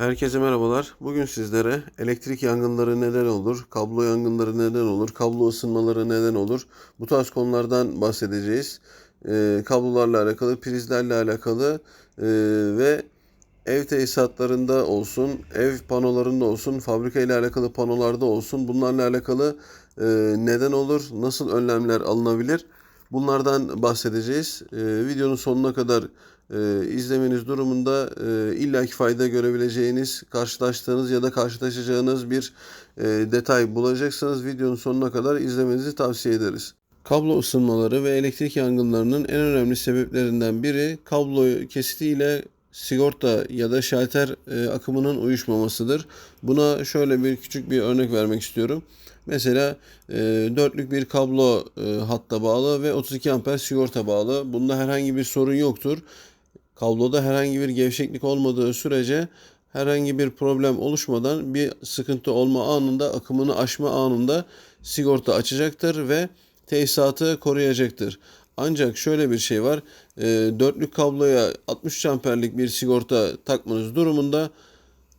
Herkese merhabalar. Bugün sizlere elektrik yangınları neden olur, kablo yangınları neden olur, kablo ısınmaları neden olur bu tarz konulardan bahsedeceğiz. Ee, kablolarla alakalı, prizlerle alakalı e, ve ev tesisatlarında olsun, ev panolarında olsun, fabrika ile alakalı panolarda olsun bunlarla alakalı e, neden olur, nasıl önlemler alınabilir bunlardan bahsedeceğiz. E, videonun sonuna kadar e, izlemeniz durumunda e, illaki fayda görebileceğiniz, karşılaştığınız ya da karşılaşacağınız bir e, detay bulacaksınız. Videonun sonuna kadar izlemenizi tavsiye ederiz. Kablo ısınmaları ve elektrik yangınlarının en önemli sebeplerinden biri kablo kesitiyle sigorta ya da şalter e, akımının uyuşmamasıdır. Buna şöyle bir küçük bir örnek vermek istiyorum. Mesela e, dörtlük bir kablo e, hatta bağlı ve 32 amper sigorta bağlı. Bunda herhangi bir sorun yoktur. Kabloda herhangi bir gevşeklik olmadığı sürece herhangi bir problem oluşmadan bir sıkıntı olma anında akımını aşma anında sigorta açacaktır ve tesisatı koruyacaktır. Ancak şöyle bir şey var. E, dörtlük kabloya 63 amperlik bir sigorta takmanız durumunda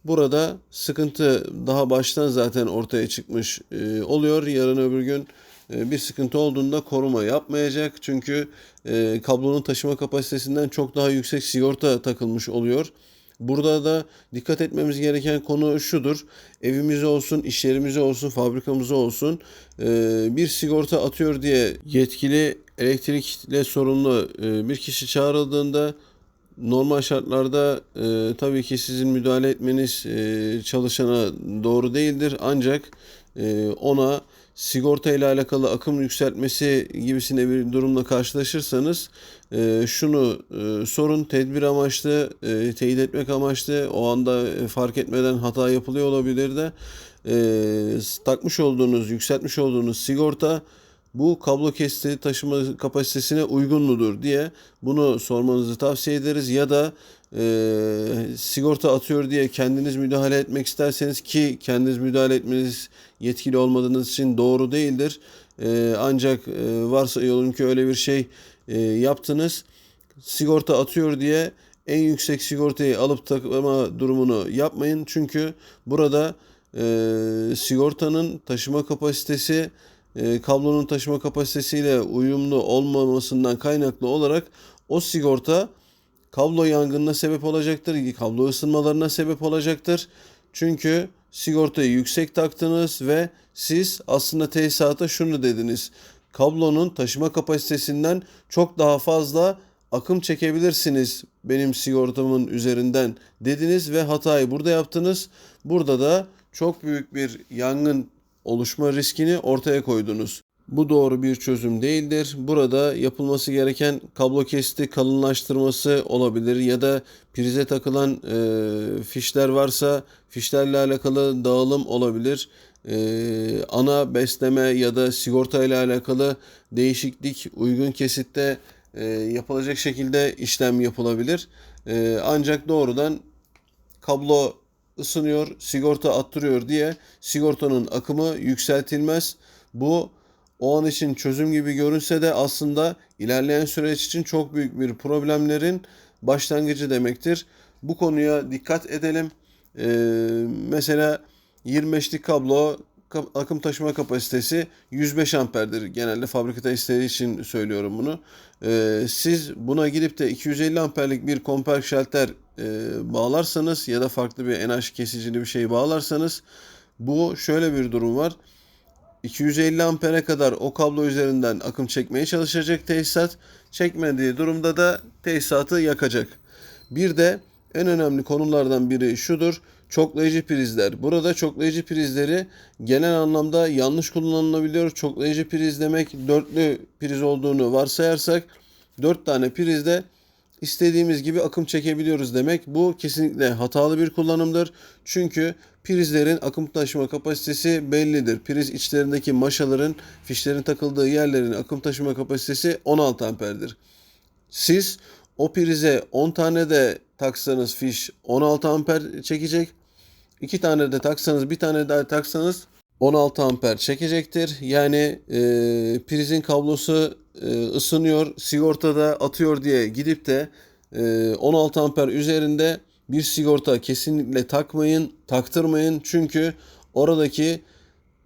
burada sıkıntı daha baştan zaten ortaya çıkmış e, oluyor. Yarın öbür gün e, bir sıkıntı olduğunda koruma yapmayacak. Çünkü e, kablonun taşıma kapasitesinden çok daha yüksek sigorta takılmış oluyor. Burada da dikkat etmemiz gereken konu şudur. Evimize olsun, iş yerimize olsun, fabrikamıza olsun e, bir sigorta atıyor diye yetkili elektrikle sorumlu e, bir kişi çağrıldığında normal şartlarda e, tabii ki sizin müdahale etmeniz e, çalışana doğru değildir. Ancak e, ona sigorta ile alakalı akım yükseltmesi gibisine bir durumla karşılaşırsanız e, şunu e, sorun tedbir amaçlı e, teyit etmek amaçlı o anda e, fark etmeden hata yapılıyor olabilir de e, takmış olduğunuz yükseltmiş olduğunuz sigorta bu kablo kesiti taşıma kapasitesine uygun mudur diye bunu sormanızı tavsiye ederiz ya da e, sigorta atıyor diye kendiniz müdahale etmek isterseniz ki kendiniz müdahale etmeniz yetkili olmadığınız için doğru değildir. E, ancak e, varsa ki öyle bir şey e, yaptınız sigorta atıyor diye en yüksek sigortayı alıp takma durumunu yapmayın. Çünkü burada e, sigortanın taşıma kapasitesi e, kablonun taşıma kapasitesiyle uyumlu olmamasından kaynaklı olarak o sigorta kablo yangınına sebep olacaktır. Kablo ısınmalarına sebep olacaktır. Çünkü sigortayı yüksek taktınız ve siz aslında tesisata şunu dediniz. Kablonun taşıma kapasitesinden çok daha fazla akım çekebilirsiniz benim sigortamın üzerinden dediniz ve hatayı burada yaptınız. Burada da çok büyük bir yangın oluşma riskini ortaya koydunuz. Bu doğru bir çözüm değildir. Burada yapılması gereken kablo kesiti kalınlaştırması olabilir ya da prize takılan e, fişler varsa fişlerle alakalı dağılım olabilir. E, ana besleme ya da sigorta ile alakalı değişiklik uygun kesitte e, yapılacak şekilde işlem yapılabilir. E, ancak doğrudan kablo ısınıyor, sigorta attırıyor diye sigortanın akımı yükseltilmez. Bu o an için çözüm gibi görünse de aslında ilerleyen süreç için çok büyük bir problemlerin başlangıcı demektir. Bu konuya dikkat edelim. Ee, mesela 25'lik kablo akım taşıma kapasitesi 105 amperdir. Genelde fabrikata istediği için söylüyorum bunu. Ee, siz buna gidip de 250 amperlik bir komper şalter e, bağlarsanız ya da farklı bir NH kesicili bir şey bağlarsanız bu şöyle bir durum var. 250 ampere kadar o kablo üzerinden akım çekmeye çalışacak tesisat. Çekmediği durumda da tesisatı yakacak. Bir de en önemli konulardan biri şudur. Çoklayıcı prizler. Burada çoklayıcı prizleri genel anlamda yanlış kullanılabiliyor. Çoklayıcı priz demek dörtlü priz olduğunu varsayarsak dört tane prizde istediğimiz gibi akım çekebiliyoruz demek. Bu kesinlikle hatalı bir kullanımdır. Çünkü prizlerin akım taşıma kapasitesi bellidir. Priz içlerindeki maşaların, fişlerin takıldığı yerlerin akım taşıma kapasitesi 16 amperdir. Siz o prize 10 tane de taksanız fiş 16 amper çekecek. 2 tane de taksanız bir tane daha taksanız 16 amper çekecektir. Yani e, prizin kablosu e, ısınıyor, sigortada atıyor diye gidip de e, 16 amper üzerinde bir sigorta kesinlikle takmayın, taktırmayın. Çünkü oradaki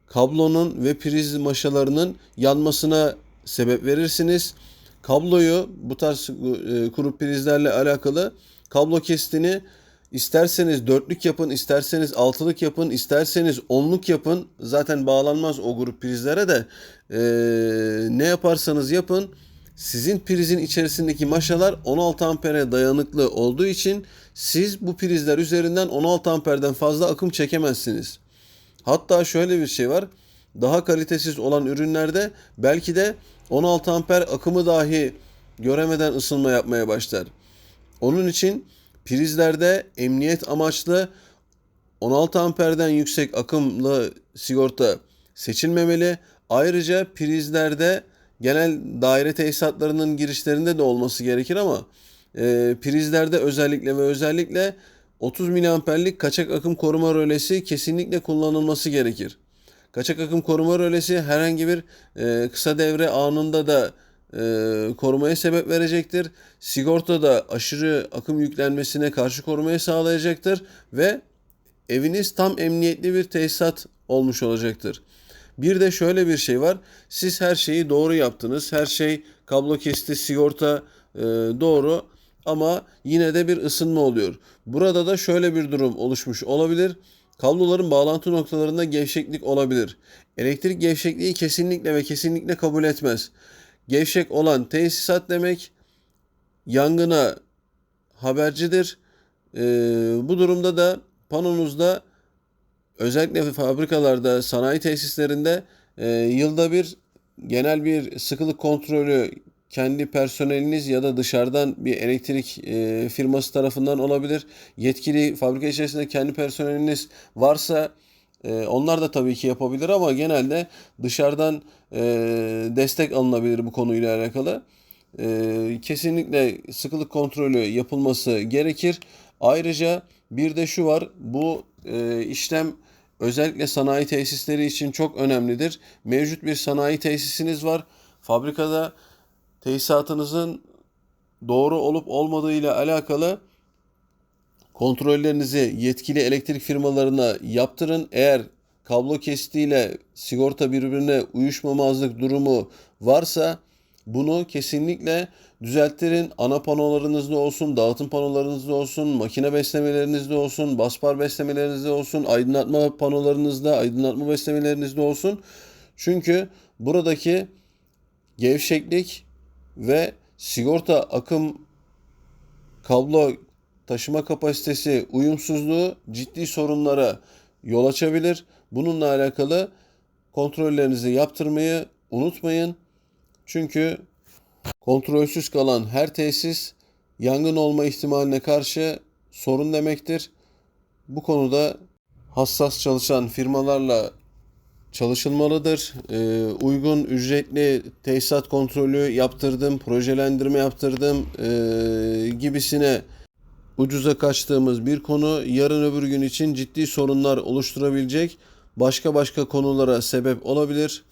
kablonun ve priz maşalarının yanmasına sebep verirsiniz. Kabloyu bu tarz e, kuru prizlerle alakalı kablo kestini isterseniz dörtlük yapın, isterseniz altılık yapın, isterseniz onluk yapın. Zaten bağlanmaz o grup prizlere de E, ne yaparsanız yapın. Sizin prizin içerisindeki maşalar 16 ampere dayanıklı olduğu için siz bu prizler üzerinden 16 amperden fazla akım çekemezsiniz. Hatta şöyle bir şey var. Daha kalitesiz olan ürünlerde belki de 16 amper akımı dahi göremeden ısınma yapmaya başlar. Onun için prizlerde emniyet amaçlı 16 amperden yüksek akımlı sigorta seçilmemeli. Ayrıca prizlerde genel daire tesisatlarının girişlerinde de olması gerekir ama e, prizlerde özellikle ve özellikle 30 miliamperlik kaçak akım koruma rölesi kesinlikle kullanılması gerekir. Kaçak akım koruma rölesi herhangi bir e, kısa devre anında da e, korumaya sebep verecektir. Sigorta da aşırı akım yüklenmesine karşı korumayı sağlayacaktır ve eviniz tam emniyetli bir tesisat olmuş olacaktır. Bir de şöyle bir şey var. Siz her şeyi doğru yaptınız. Her şey kablo kesti, sigorta e, doğru ama yine de bir ısınma oluyor. Burada da şöyle bir durum oluşmuş olabilir. Kabloların bağlantı noktalarında gevşeklik olabilir. Elektrik gevşekliği kesinlikle ve kesinlikle kabul etmez. Gevşek olan tesisat demek yangına habercidir. Ee, bu durumda da panonuzda özellikle fabrikalarda, sanayi tesislerinde e, yılda bir genel bir sıkılık kontrolü kendi personeliniz ya da dışarıdan bir elektrik e, firması tarafından olabilir. Yetkili fabrika içerisinde kendi personeliniz varsa e, onlar da tabii ki yapabilir ama genelde dışarıdan e, destek alınabilir bu konuyla alakalı. E, kesinlikle sıkılık kontrolü yapılması gerekir. Ayrıca bir de şu var bu e, işlem özellikle sanayi tesisleri için çok önemlidir. Mevcut bir sanayi tesisiniz var. Fabrikada tesisatınızın doğru olup olmadığı ile alakalı kontrollerinizi yetkili elektrik firmalarına yaptırın. Eğer kablo kestiğiyle sigorta birbirine uyuşmamazlık durumu varsa bunu kesinlikle düzelttirin. Ana panolarınızda olsun, dağıtım panolarınızda olsun, makine beslemelerinizde olsun, basbar beslemelerinizde olsun, aydınlatma panolarınızda, aydınlatma beslemelerinizde olsun. Çünkü buradaki gevşeklik ve sigorta akım kablo taşıma kapasitesi uyumsuzluğu ciddi sorunlara yol açabilir. Bununla alakalı kontrollerinizi yaptırmayı unutmayın. Çünkü kontrolsüz kalan her tesis yangın olma ihtimaline karşı sorun demektir. Bu konuda hassas çalışan firmalarla çalışılmalıdır. Ee, uygun ücretli tesisat kontrolü yaptırdım, projelendirme yaptırdım ee, gibisine ucuza kaçtığımız bir konu yarın öbür gün için ciddi sorunlar oluşturabilecek başka başka konulara sebep olabilir.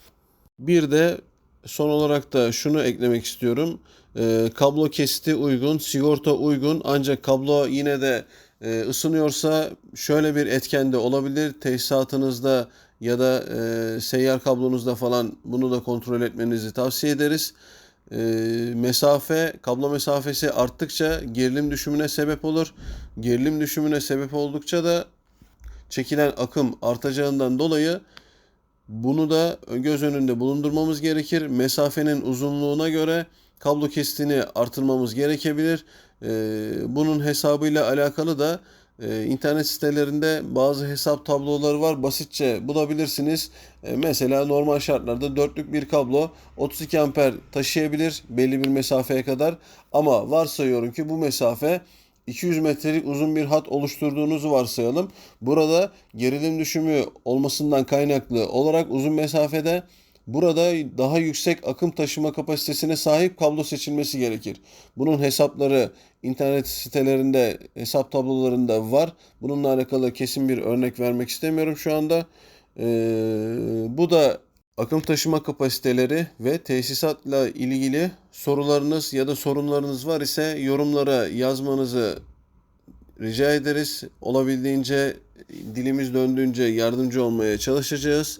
Bir de son olarak da şunu eklemek istiyorum. Ee, kablo kesiti uygun, sigorta uygun ancak kablo yine de e, ısınıyorsa şöyle bir etken de olabilir. Tesisatınızda ya da e, seyyar kablonuzda falan bunu da kontrol etmenizi tavsiye ederiz. E, mesafe, kablo mesafesi arttıkça gerilim düşümüne sebep olur. Gerilim düşümüne sebep oldukça da çekilen akım artacağından dolayı bunu da göz önünde bulundurmamız gerekir. Mesafenin uzunluğuna göre kablo kesitini artırmamız gerekebilir. E, bunun hesabıyla alakalı da ee, internet sitelerinde bazı hesap tabloları var. Basitçe bulabilirsiniz. Ee, mesela normal şartlarda dörtlük bir kablo 32 amper taşıyabilir belli bir mesafeye kadar. Ama varsayıyorum ki bu mesafe 200 metrelik uzun bir hat oluşturduğunuzu varsayalım. Burada gerilim düşümü olmasından kaynaklı olarak uzun mesafede Burada daha yüksek akım taşıma kapasitesine sahip kablo seçilmesi gerekir. Bunun hesapları internet sitelerinde, hesap tablolarında var. Bununla alakalı kesin bir örnek vermek istemiyorum şu anda. Ee, bu da akım taşıma kapasiteleri ve tesisatla ilgili sorularınız ya da sorunlarınız var ise yorumlara yazmanızı rica ederiz. Olabildiğince dilimiz döndüğünce yardımcı olmaya çalışacağız.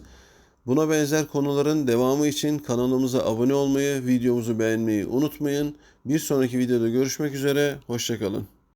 Buna benzer konuların devamı için kanalımıza abone olmayı, videomuzu beğenmeyi unutmayın. Bir sonraki videoda görüşmek üzere. Hoşçakalın.